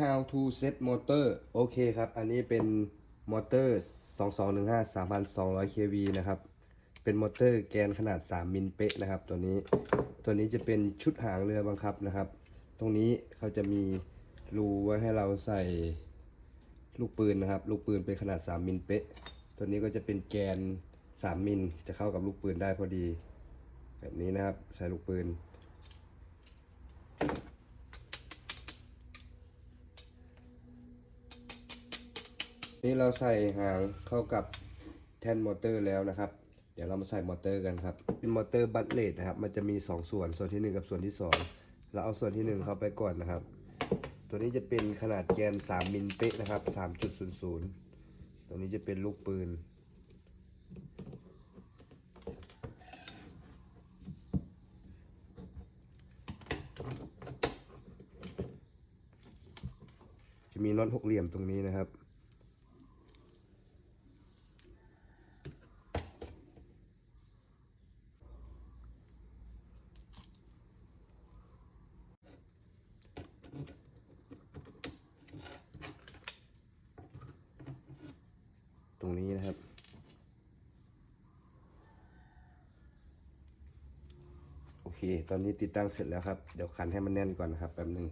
how to set motor โอเคครับ อันนี้เป็นมอเตอร์ 2215 3200 kV นะครับ เป็นมอเตอร์แกนขนาด 3 มิลเป๊ะนะครับ ตัวนี้ ตัวนี้จะเป็นชุดหางเรือบังคับนะครับ ตรงนี้เขาจะมีรูไว้ให้เราใส่ลูกปืนนะครับ ลูกปืนเป็นขนาด 3 มิลเป๊ะ ตัวนี้ก็จะเป็นแกน 3 มิล จะเข้ากับลูกปืนได้พอดี แบบนี้นะครับ ใส่ลูกปืน นี่เราใส่หางเข้ากับแท่นมอเตอร์แล้วนะครับ เดี๋ยวเรามาใส่มอเตอร์กันครับเป็นมอเตอร์บัตเลดนะครับ มันจะมี 2 ส่วน ส่วนที่ 1 กับส่วนที่ 2 เราเอาส่วนที่ 1 เข้าไปก่อนนะครับ ตัวนี้จะเป็นขนาดแกน 3มิลเป๊ะนะครับ 3.00 ตัวนี้จะเป็นลูกปืน จะมีน็อตหกเหลี่ยมตรงนี้นะครับ ตรงนี้นะครับ โอเค ตอนนี้ติดตั้งเสร็จแล้วครับ เดี๋ยวขันให้มันแน่นก่อนนะครับแป๊บหนึ่ง